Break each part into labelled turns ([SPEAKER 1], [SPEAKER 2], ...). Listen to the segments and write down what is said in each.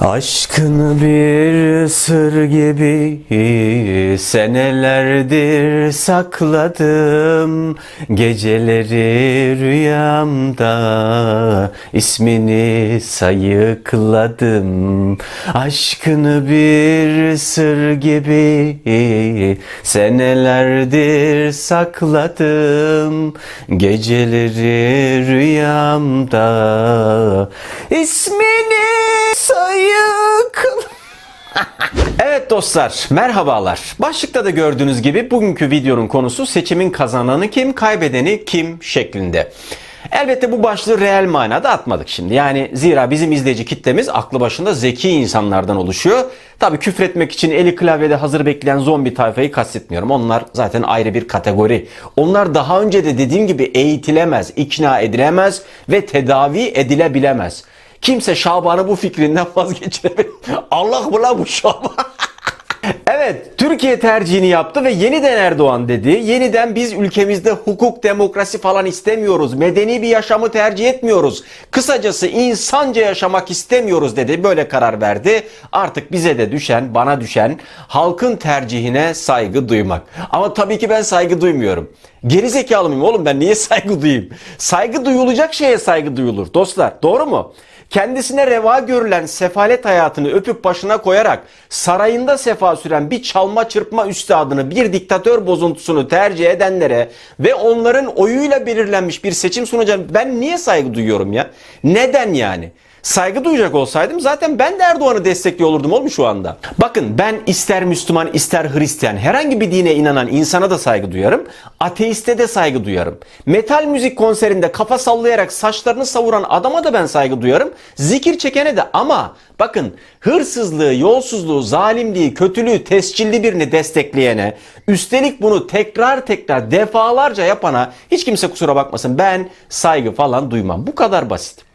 [SPEAKER 1] Aşkın bir sır gibi senelerdir sakladım. Geceleri rüyamda ismini sayıkladım. Aşkını bir sır gibi senelerdir sakladım. Geceleri rüyamda ismini sayıkladım Evet dostlar, merhabalar. Başlıkta da gördüğünüz gibi bugünkü videonun konusu seçimin kazananı kim, kaybedeni kim şeklinde. Elbette bu başlığı reel manada atmadık şimdi. Yani zira bizim izleyici kitlemiz aklı başında zeki insanlardan oluşuyor. Tabi küfretmek için eli klavyede hazır bekleyen zombi tayfayı kastetmiyorum. Onlar zaten ayrı bir kategori. Onlar daha önce de dediğim gibi eğitilemez, ikna edilemez ve tedavi edilebilemez. Kimse Şaban'ı bu fikrinden vazgeçiremez. Allah mı lan bu Şaban? Evet, Türkiye tercihini yaptı ve yeniden Erdoğan dedi. Yeniden biz ülkemizde hukuk, demokrasi falan istemiyoruz. Medeni bir yaşamı tercih etmiyoruz. Kısacası insanca yaşamak istemiyoruz dedi. Böyle karar verdi. Artık bize de düşen, bana düşen halkın tercihine saygı duymak. Ama tabii ki ben saygı duymuyorum. Geri zekalı mıyım oğlum ben niye saygı duyayım? Saygı duyulacak şeye saygı duyulur dostlar. Doğru mu? Kendisine reva görülen sefalet hayatını öpüp başına koyarak sarayında sefa süren bir çalma çırpma üstadını, bir diktatör bozuntusunu tercih edenlere ve onların oyuyla belirlenmiş bir seçim sunacağını ben niye saygı duyuyorum ya? Neden yani? Saygı duyacak olsaydım zaten ben de Erdoğan'ı destekliyor olurdum oğlum şu anda. Bakın ben ister Müslüman ister Hristiyan herhangi bir dine inanan insana da saygı duyarım. Ateiste de saygı duyarım. Metal müzik konserinde kafa sallayarak saçlarını savuran adama da ben saygı duyarım. Zikir çekene de ama bakın hırsızlığı, yolsuzluğu, zalimliği, kötülüğü, tescilli birini destekleyene üstelik bunu tekrar tekrar defalarca yapana hiç kimse kusura bakmasın ben saygı falan duymam. Bu kadar basit.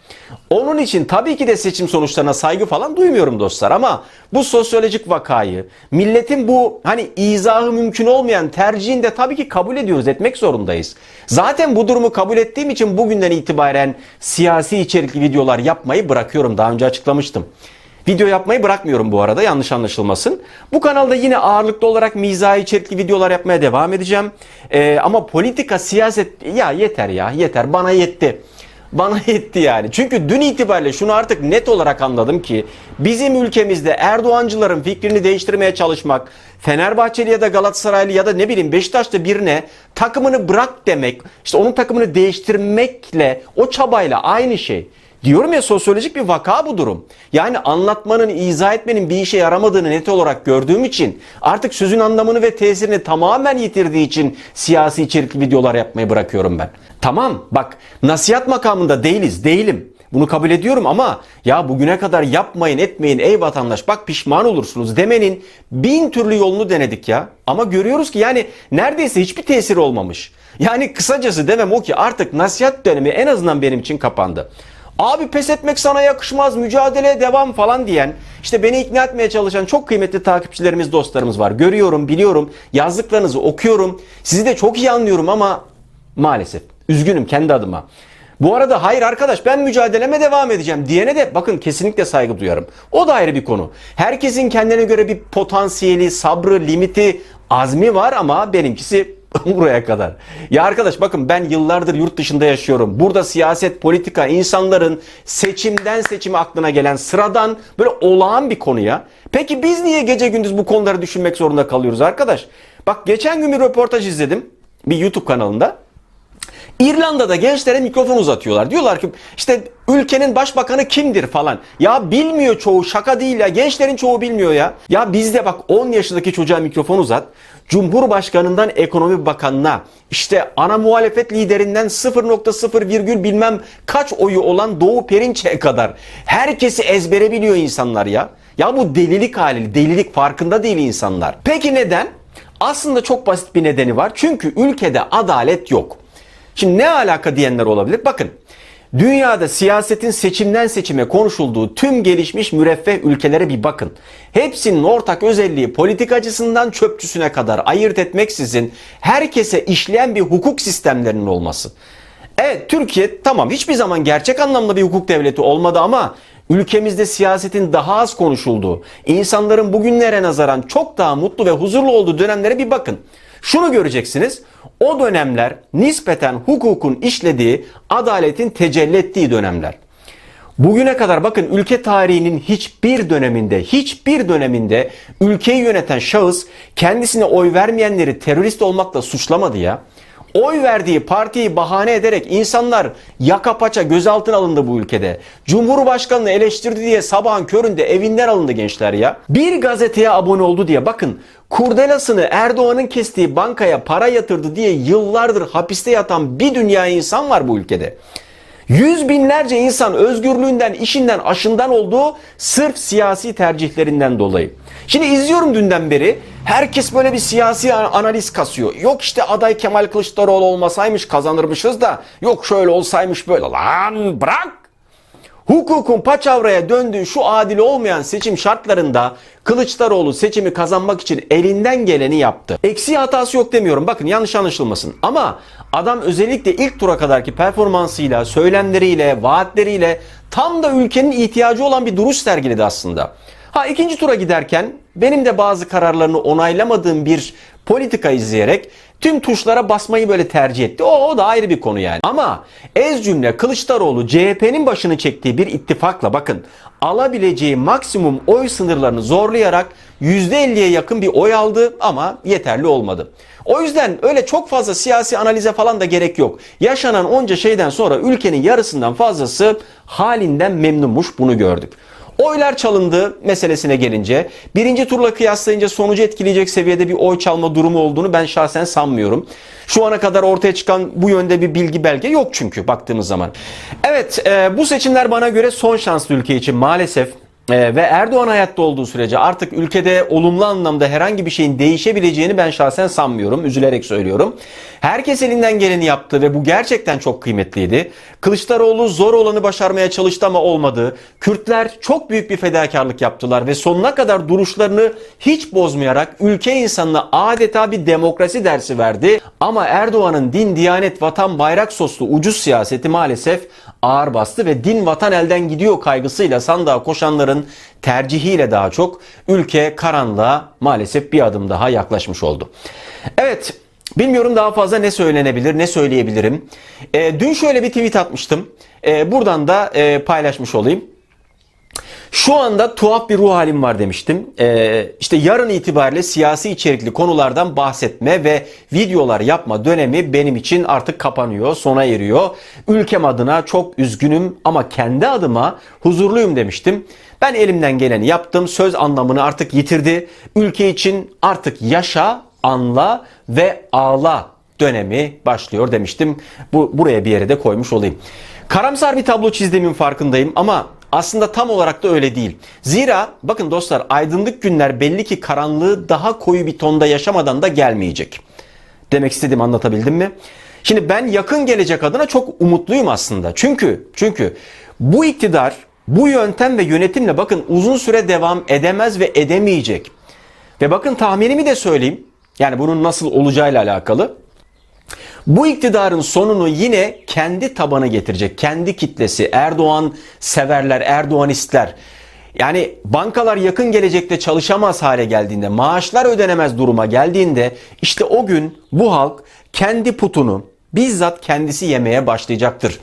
[SPEAKER 1] Onun için tabii ki de seçim sonuçlarına saygı falan duymuyorum dostlar ama bu sosyolojik vakayı, milletin bu hani izahı mümkün olmayan tercihini de tabii ki kabul ediyoruz, etmek zorundayız. Zaten bu durumu kabul ettiğim için bugünden itibaren siyasi içerikli videolar yapmayı bırakıyorum. Daha önce açıklamıştım. Video yapmayı bırakmıyorum bu arada yanlış anlaşılmasın. Bu kanalda yine ağırlıklı olarak mizahi içerikli videolar yapmaya devam edeceğim. Ee, ama politika, siyaset ya yeter ya yeter bana yetti bana yetti yani. Çünkü dün itibariyle şunu artık net olarak anladım ki bizim ülkemizde Erdoğancıların fikrini değiştirmeye çalışmak, Fenerbahçeli ya da Galatasaraylı ya da ne bileyim Beşiktaş'ta birine takımını bırak demek, işte onun takımını değiştirmekle, o çabayla aynı şey. Diyorum ya sosyolojik bir vaka bu durum. Yani anlatmanın, izah etmenin bir işe yaramadığını net olarak gördüğüm için artık sözün anlamını ve tesirini tamamen yitirdiği için siyasi içerikli videolar yapmayı bırakıyorum ben. Tamam bak nasihat makamında değiliz, değilim. Bunu kabul ediyorum ama ya bugüne kadar yapmayın etmeyin ey vatandaş bak pişman olursunuz demenin bin türlü yolunu denedik ya. Ama görüyoruz ki yani neredeyse hiçbir tesiri olmamış. Yani kısacası demem o ki artık nasihat dönemi en azından benim için kapandı. Abi pes etmek sana yakışmaz, mücadeleye devam falan diyen, işte beni ikna etmeye çalışan çok kıymetli takipçilerimiz, dostlarımız var. Görüyorum, biliyorum, yazdıklarınızı okuyorum. Sizi de çok iyi anlıyorum ama maalesef üzgünüm kendi adıma. Bu arada hayır arkadaş ben mücadeleme devam edeceğim diyene de bakın kesinlikle saygı duyarım. O da ayrı bir konu. Herkesin kendine göre bir potansiyeli, sabrı, limiti, azmi var ama benimkisi buraya kadar. Ya arkadaş bakın ben yıllardır yurt dışında yaşıyorum. Burada siyaset, politika, insanların seçimden seçime aklına gelen sıradan böyle olağan bir konu ya. Peki biz niye gece gündüz bu konuları düşünmek zorunda kalıyoruz arkadaş? Bak geçen gün bir röportaj izledim bir YouTube kanalında. İrlanda'da gençlere mikrofon uzatıyorlar. Diyorlar ki işte ülkenin başbakanı kimdir falan. Ya bilmiyor çoğu şaka değil ya. Gençlerin çoğu bilmiyor ya. Ya bizde bak 10 yaşındaki çocuğa mikrofon uzat. Cumhurbaşkanından ekonomi bakanına işte ana muhalefet liderinden 0.0 virgül bilmem kaç oyu olan Doğu Perinçek'e kadar herkesi ezbere biliyor insanlar ya. Ya bu delilik hali, delilik farkında değil insanlar. Peki neden? Aslında çok basit bir nedeni var. Çünkü ülkede adalet yok. Şimdi ne alaka diyenler olabilir? Bakın dünyada siyasetin seçimden seçime konuşulduğu tüm gelişmiş müreffeh ülkelere bir bakın. Hepsinin ortak özelliği politik açısından çöpçüsüne kadar ayırt etmeksizin herkese işleyen bir hukuk sistemlerinin olması. Evet Türkiye tamam hiçbir zaman gerçek anlamda bir hukuk devleti olmadı ama ülkemizde siyasetin daha az konuşulduğu, insanların bugünlere nazaran çok daha mutlu ve huzurlu olduğu dönemlere bir bakın. Şunu göreceksiniz. O dönemler nispeten hukukun işlediği, adaletin tecelli ettiği dönemler. Bugüne kadar bakın ülke tarihinin hiçbir döneminde, hiçbir döneminde ülkeyi yöneten şahıs kendisine oy vermeyenleri terörist olmakla suçlamadı ya. Oy verdiği partiyi bahane ederek insanlar yaka paça gözaltına alındı bu ülkede. Cumhurbaşkanını eleştirdi diye sabahın köründe evinden alındı gençler ya. Bir gazeteye abone oldu diye bakın kurdelasını Erdoğan'ın kestiği bankaya para yatırdı diye yıllardır hapiste yatan bir dünya insan var bu ülkede. Yüz binlerce insan özgürlüğünden, işinden, aşından olduğu sırf siyasi tercihlerinden dolayı. Şimdi izliyorum dünden beri herkes böyle bir siyasi analiz kasıyor. Yok işte aday Kemal Kılıçdaroğlu olmasaymış kazanırmışız da yok şöyle olsaymış böyle. Lan bırak! Hukukun paçavraya döndüğü şu adil olmayan seçim şartlarında Kılıçdaroğlu seçimi kazanmak için elinden geleni yaptı. Eksiği hatası yok demiyorum. Bakın yanlış anlaşılmasın. Ama adam özellikle ilk tura kadarki performansıyla, söylemleriyle, vaatleriyle tam da ülkenin ihtiyacı olan bir duruş sergiledi aslında. Ha ikinci tura giderken benim de bazı kararlarını onaylamadığım bir politika izleyerek tüm tuşlara basmayı böyle tercih etti. O, o da ayrı bir konu yani. Ama ez cümle Kılıçdaroğlu CHP'nin başını çektiği bir ittifakla bakın alabileceği maksimum oy sınırlarını zorlayarak %50'ye yakın bir oy aldı ama yeterli olmadı. O yüzden öyle çok fazla siyasi analize falan da gerek yok. Yaşanan onca şeyden sonra ülkenin yarısından fazlası halinden memnunmuş bunu gördük. Oylar çalındı meselesine gelince birinci turla kıyaslayınca sonucu etkileyecek seviyede bir oy çalma durumu olduğunu ben şahsen sanmıyorum. Şu ana kadar ortaya çıkan bu yönde bir bilgi belge yok çünkü baktığımız zaman. Evet e, bu seçimler bana göre son şanslı ülke için maalesef ve Erdoğan hayatta olduğu sürece artık ülkede olumlu anlamda herhangi bir şeyin değişebileceğini ben şahsen sanmıyorum. Üzülerek söylüyorum. Herkes elinden geleni yaptı ve bu gerçekten çok kıymetliydi. Kılıçdaroğlu zor olanı başarmaya çalıştı ama olmadı. Kürtler çok büyük bir fedakarlık yaptılar ve sonuna kadar duruşlarını hiç bozmayarak ülke insanına adeta bir demokrasi dersi verdi. Ama Erdoğan'ın din, diyanet, vatan, bayrak soslu ucuz siyaseti maalesef ağır bastı ve din vatan elden gidiyor kaygısıyla sandığa koşanların tercihiyle daha çok ülke karanlığa maalesef bir adım daha yaklaşmış oldu. Evet bilmiyorum daha fazla ne söylenebilir ne söyleyebilirim. E, dün şöyle bir tweet atmıştım. E, buradan da e, paylaşmış olayım. Şu anda tuhaf bir ruh halim var demiştim. Ee, işte yarın itibariyle siyasi içerikli konulardan bahsetme ve videolar yapma dönemi benim için artık kapanıyor, sona eriyor. Ülkem adına çok üzgünüm ama kendi adıma huzurluyum demiştim. Ben elimden geleni yaptım. Söz anlamını artık yitirdi. Ülke için artık yaşa, anla ve ağla dönemi başlıyor demiştim. Bu buraya bir yere de koymuş olayım. Karamsar bir tablo çizdiğimin farkındayım ama aslında tam olarak da öyle değil. Zira bakın dostlar aydınlık günler belli ki karanlığı daha koyu bir tonda yaşamadan da gelmeyecek. Demek istediğimi anlatabildim mi? Şimdi ben yakın gelecek adına çok umutluyum aslında. Çünkü çünkü bu iktidar bu yöntem ve yönetimle bakın uzun süre devam edemez ve edemeyecek. Ve bakın tahminimi de söyleyeyim. Yani bunun nasıl olacağıyla alakalı. Bu iktidarın sonunu yine kendi tabanı getirecek. Kendi kitlesi, Erdoğan severler, Erdoğanistler. Yani bankalar yakın gelecekte çalışamaz hale geldiğinde, maaşlar ödenemez duruma geldiğinde işte o gün bu halk kendi putunu bizzat kendisi yemeye başlayacaktır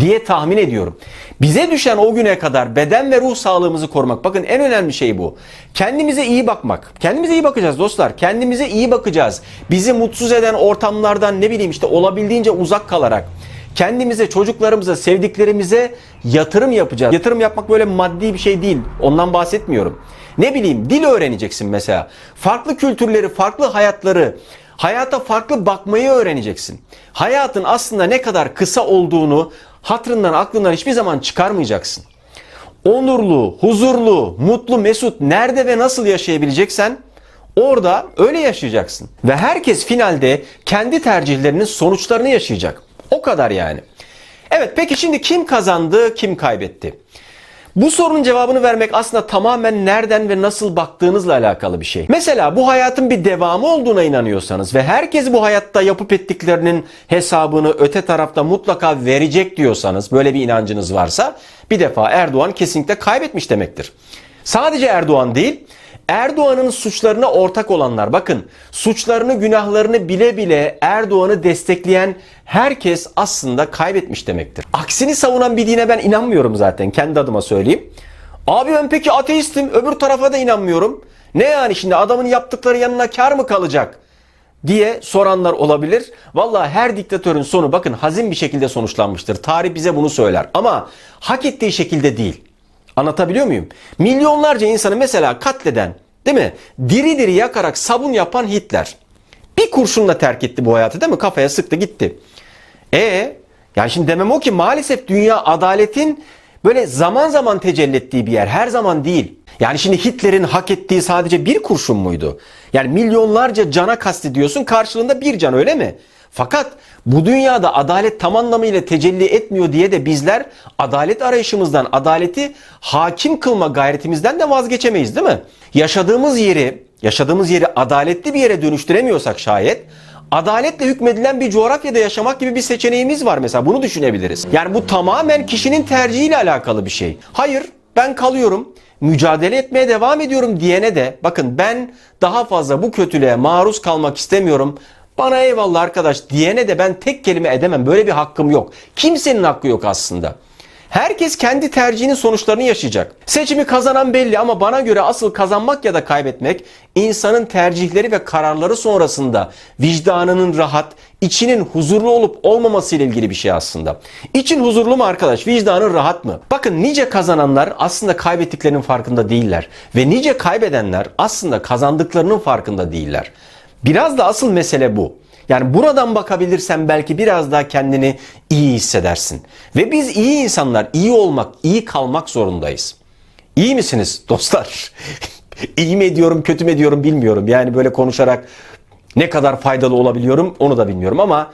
[SPEAKER 1] diye tahmin ediyorum. Bize düşen o güne kadar beden ve ruh sağlığımızı korumak. Bakın en önemli şey bu. Kendimize iyi bakmak. Kendimize iyi bakacağız dostlar. Kendimize iyi bakacağız. Bizi mutsuz eden ortamlardan ne bileyim işte olabildiğince uzak kalarak kendimize, çocuklarımıza, sevdiklerimize yatırım yapacağız. Yatırım yapmak böyle maddi bir şey değil. Ondan bahsetmiyorum. Ne bileyim dil öğreneceksin mesela. Farklı kültürleri, farklı hayatları, hayata farklı bakmayı öğreneceksin. Hayatın aslında ne kadar kısa olduğunu hatırından aklından hiçbir zaman çıkarmayacaksın. Onurlu, huzurlu, mutlu, mesut nerede ve nasıl yaşayabileceksen orada öyle yaşayacaksın. Ve herkes finalde kendi tercihlerinin sonuçlarını yaşayacak. O kadar yani. Evet peki şimdi kim kazandı, kim kaybetti? Bu sorunun cevabını vermek aslında tamamen nereden ve nasıl baktığınızla alakalı bir şey. Mesela bu hayatın bir devamı olduğuna inanıyorsanız ve herkes bu hayatta yapıp ettiklerinin hesabını öte tarafta mutlaka verecek diyorsanız, böyle bir inancınız varsa bir defa Erdoğan kesinlikle kaybetmiş demektir. Sadece Erdoğan değil, Erdoğan'ın suçlarına ortak olanlar bakın suçlarını günahlarını bile bile Erdoğan'ı destekleyen herkes aslında kaybetmiş demektir. Aksini savunan bir dine ben inanmıyorum zaten kendi adıma söyleyeyim. Abi ben peki ateistim öbür tarafa da inanmıyorum. Ne yani şimdi adamın yaptıkları yanına kar mı kalacak? diye soranlar olabilir. Vallahi her diktatörün sonu bakın hazin bir şekilde sonuçlanmıştır. Tarih bize bunu söyler ama hak ettiği şekilde değil. Anlatabiliyor muyum? Milyonlarca insanı mesela katleden, değil mi? Diri diri yakarak sabun yapan Hitler. Bir kurşunla terk etti bu hayatı değil mi? Kafaya sıktı gitti. E yani şimdi demem o ki maalesef dünya adaletin böyle zaman zaman tecelli ettiği bir yer. Her zaman değil. Yani şimdi Hitler'in hak ettiği sadece bir kurşun muydu? Yani milyonlarca cana kastediyorsun karşılığında bir can öyle mi? Fakat bu dünyada adalet tam anlamıyla tecelli etmiyor diye de bizler adalet arayışımızdan, adaleti hakim kılma gayretimizden de vazgeçemeyiz değil mi? Yaşadığımız yeri, yaşadığımız yeri adaletli bir yere dönüştüremiyorsak şayet adaletle hükmedilen bir coğrafyada yaşamak gibi bir seçeneğimiz var mesela. Bunu düşünebiliriz. Yani bu tamamen kişinin tercihiyle alakalı bir şey. Hayır, ben kalıyorum mücadele etmeye devam ediyorum diyene de bakın ben daha fazla bu kötülüğe maruz kalmak istemiyorum. Bana eyvallah arkadaş diyene de ben tek kelime edemem. Böyle bir hakkım yok. Kimsenin hakkı yok aslında. Herkes kendi tercihinin sonuçlarını yaşayacak. Seçimi kazanan belli ama bana göre asıl kazanmak ya da kaybetmek insanın tercihleri ve kararları sonrasında vicdanının rahat, içinin huzurlu olup olmaması ile ilgili bir şey aslında. İçin huzurlu mu arkadaş? Vicdanın rahat mı? Bakın nice kazananlar aslında kaybettiklerinin farkında değiller ve nice kaybedenler aslında kazandıklarının farkında değiller. Biraz da asıl mesele bu. Yani buradan bakabilirsen belki biraz daha kendini iyi hissedersin. Ve biz iyi insanlar, iyi olmak, iyi kalmak zorundayız. İyi misiniz dostlar? iyi mi ediyorum, kötü mü ediyorum bilmiyorum. Yani böyle konuşarak ne kadar faydalı olabiliyorum onu da bilmiyorum ama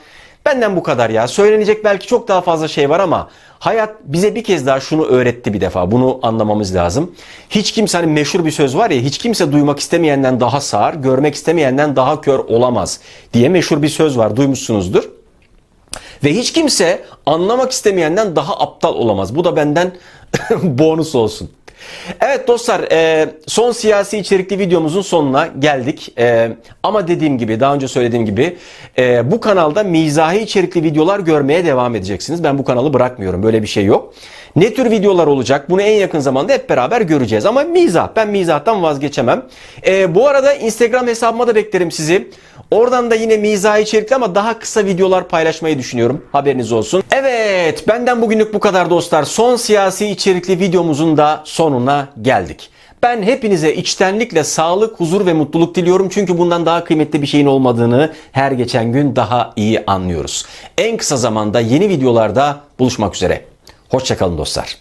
[SPEAKER 1] benden bu kadar ya. Söylenecek belki çok daha fazla şey var ama hayat bize bir kez daha şunu öğretti bir defa. Bunu anlamamız lazım. Hiç kimse hani meşhur bir söz var ya hiç kimse duymak istemeyenden daha sağır, görmek istemeyenden daha kör olamaz diye meşhur bir söz var. Duymuşsunuzdur. Ve hiç kimse anlamak istemeyenden daha aptal olamaz. Bu da benden bonus olsun. Evet dostlar e, son siyasi içerikli videomuzun sonuna geldik. E, ama dediğim gibi daha önce söylediğim gibi e, bu kanalda mizahi içerikli videolar görmeye devam edeceksiniz. Ben bu kanalı bırakmıyorum böyle bir şey yok. Ne tür videolar olacak bunu en yakın zamanda hep beraber göreceğiz. Ama mizah ben mizahtan vazgeçemem. Bu arada Instagram hesabıma da beklerim sizi. Oradan da yine mizahi içerikli ama daha kısa videolar paylaşmayı düşünüyorum. Haberiniz olsun. Evet benden bugünlük bu kadar dostlar. Son siyasi içerikli videomuzun da sonuna geldik. Ben hepinize içtenlikle sağlık, huzur ve mutluluk diliyorum. Çünkü bundan daha kıymetli bir şeyin olmadığını her geçen gün daha iyi anlıyoruz. En kısa zamanda yeni videolarda buluşmak üzere. Hoşçakalın dostlar.